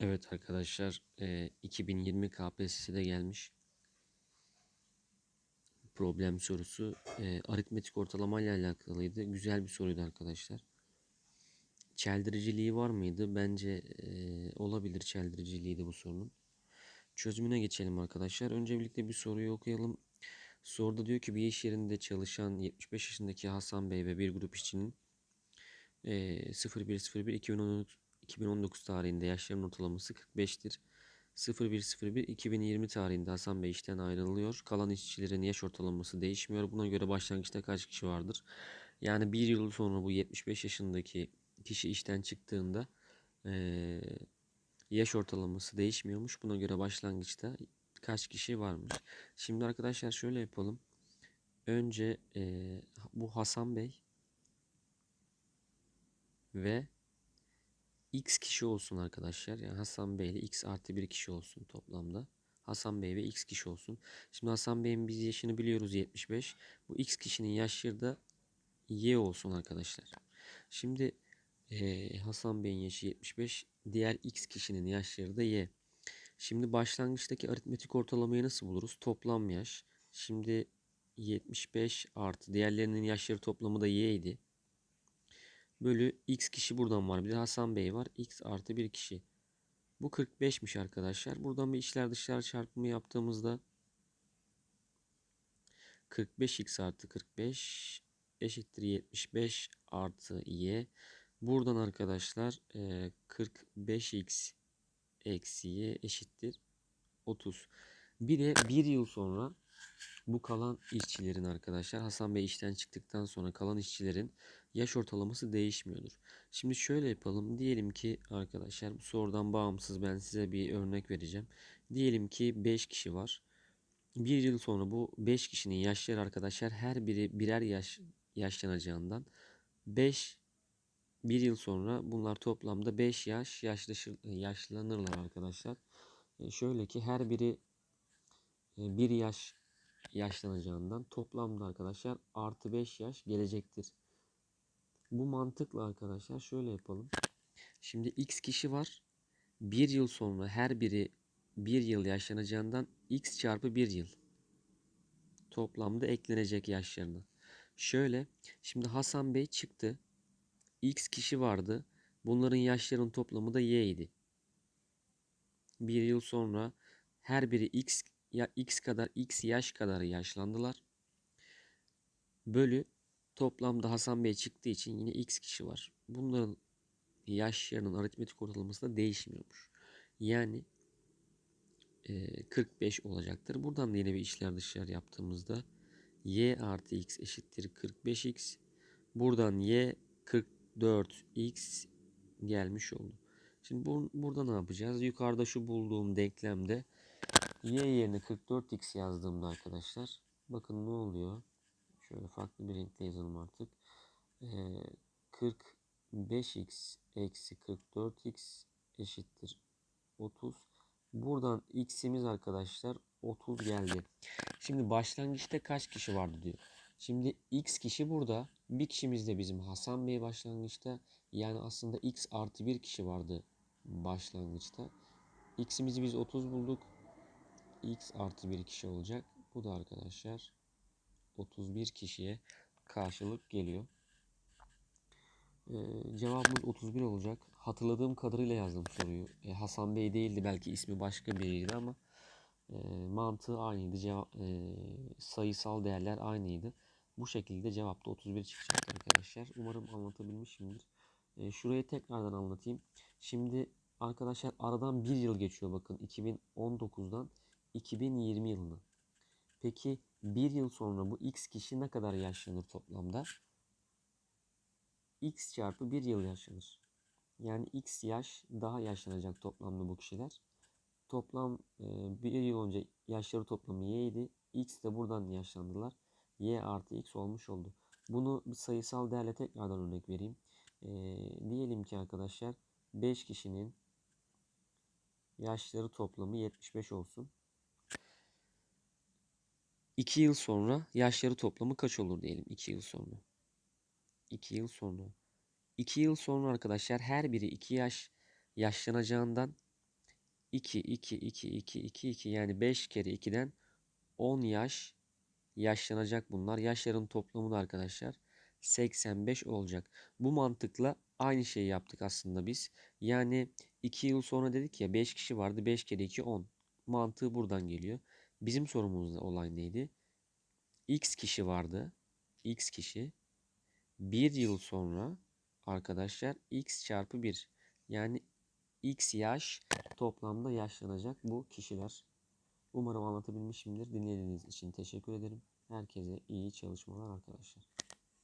Evet arkadaşlar, eee, 2020 KPSS'de de gelmiş problem sorusu. Aritmetik ortalama ile alakalıydı. Güzel bir soruydu arkadaşlar. Çeldiriciliği var mıydı? Bence olabilir çeldiriciliği de bu sorunun. Çözümüne geçelim arkadaşlar. Öncelikle bir soruyu okuyalım. Soruda diyor ki bir iş yerinde çalışan 75 yaşındaki Hasan Bey ve bir grup işçinin eee 01.01.2019 2019 tarihinde yaşlarının ortalaması 45'tir. 01.01.2020 tarihinde Hasan Bey işten ayrılıyor. Kalan işçilerin yaş ortalaması değişmiyor. Buna göre başlangıçta kaç kişi vardır? Yani bir yıl sonra bu 75 yaşındaki kişi işten çıktığında eee, yaş ortalaması değişmiyormuş. Buna göre başlangıçta kaç kişi varmış? Şimdi arkadaşlar şöyle yapalım. Önce eee, bu Hasan Bey ve x kişi olsun arkadaşlar. Yani Hasan Bey ile x artı bir kişi olsun toplamda. Hasan Bey ve x kişi olsun. Şimdi Hasan Bey'in biz yaşını biliyoruz 75. Bu x kişinin yaşları da y olsun arkadaşlar. Şimdi eee, Hasan Bey'in yaşı 75. Diğer x kişinin yaşları da y. Şimdi başlangıçtaki aritmetik ortalamayı nasıl buluruz? Toplam yaş. Şimdi 75 artı diğerlerinin yaşları toplamı da y idi. Bölü x kişi buradan var. Bir de Hasan Bey var. x artı bir kişi. Bu 45'miş arkadaşlar. Buradan bir içler dışlar çarpımı yaptığımızda 45x artı 45 eşittir 75 artı y. Buradan arkadaşlar e, 45x eksi y eşittir 30. Bir de bir yıl sonra bu kalan işçilerin arkadaşlar Hasan Bey işten çıktıktan sonra kalan işçilerin yaş ortalaması değişmiyordur. Şimdi şöyle yapalım. Diyelim ki arkadaşlar bu sorudan bağımsız ben size bir örnek vereceğim. Diyelim ki 5 kişi var. Bir yıl sonra bu 5 kişinin yaşları arkadaşlar her biri birer yaş yaşlanacağından 5 bir yıl sonra bunlar toplamda 5 yaş yaşlaşır, yaşlanırlar arkadaşlar. E, şöyle ki her biri e, bir yaş yaşlanacağından toplamda arkadaşlar artı 5 yaş gelecektir. Bu mantıkla arkadaşlar şöyle yapalım. Şimdi x kişi var. Bir yıl sonra her biri bir yıl yaşlanacağından x çarpı bir yıl toplamda eklenecek yaşlarına. Şöyle şimdi Hasan Bey çıktı. X kişi vardı. Bunların yaşlarının toplamı da y idi. Bir yıl sonra her biri x ya x kadar x yaş kadar yaşlandılar. Bölü toplamda Hasan Bey çıktığı için yine x kişi var. Bunların yaşlarının aritmetik ortalaması da değişmiyormuş. Yani e, 45 olacaktır. Buradan da yine bir içler dışlar yaptığımızda y artı x eşittir 45x. Buradan y 44x gelmiş oldu. Şimdi bu, burada ne yapacağız? Yukarıda şu bulduğum denklemde y yerine 44x yazdığımda arkadaşlar bakın ne oluyor? Şöyle farklı bir renkle yazalım artık. Ee, 45x eksi 44x eşittir 30. Buradan x'imiz arkadaşlar 30 geldi. Şimdi başlangıçta kaç kişi vardı diyor. Şimdi x kişi burada. Bir kişimiz de bizim Hasan Bey başlangıçta. Yani aslında x artı bir kişi vardı başlangıçta. x'imizi biz 30 bulduk. X artı bir kişi olacak. Bu da arkadaşlar 31 kişiye karşılık geliyor. Ee, cevabımız 31 olacak. Hatırladığım kadarıyla yazdım soruyu. Ee, Hasan Bey değildi belki ismi başka biriydi ama e, mantığı aynıydı. Cevap, e, sayısal değerler aynıydı. Bu şekilde cevapta 31 çıkacak arkadaşlar. Umarım anlatabilmişimdir. E, şurayı tekrardan anlatayım. Şimdi arkadaşlar aradan bir yıl geçiyor bakın 2019'dan 2020 yılına. Peki bir yıl sonra bu x kişi ne kadar yaşlanır toplamda? x çarpı bir yıl yaşlanır. Yani x yaş daha yaşlanacak toplamda bu kişiler. Toplam e, bir yıl önce yaşları toplamı y idi. X de buradan yaşlandılar. Y artı x olmuş oldu. Bunu bir sayısal değerle tekrardan örnek vereyim. E, diyelim ki arkadaşlar 5 kişinin yaşları toplamı 75 olsun. 2 yıl sonra yaşları toplamı kaç olur diyelim 2 yıl sonra. 2 yıl sonra. 2 yıl sonra arkadaşlar her biri 2 yaş yaşlanacağından 2, 2, 2, 2, 2, 2 yani 5 kere 2'den 10 yaş yaşlanacak bunlar. Yaşların toplamı da arkadaşlar 85 olacak. Bu mantıkla aynı şeyi yaptık aslında biz. Yani 2 yıl sonra dedik ya 5 kişi vardı. 5 kere 2 10. Mantığı buradan geliyor. Bizim sorumuzda olay neydi? X kişi vardı. X kişi. 1 yıl sonra arkadaşlar X çarpı 1. Yani X yaş toplamda yaşlanacak bu kişiler. Umarım anlatabilmişimdir. Dinlediğiniz için teşekkür ederim. Herkese iyi çalışmalar arkadaşlar.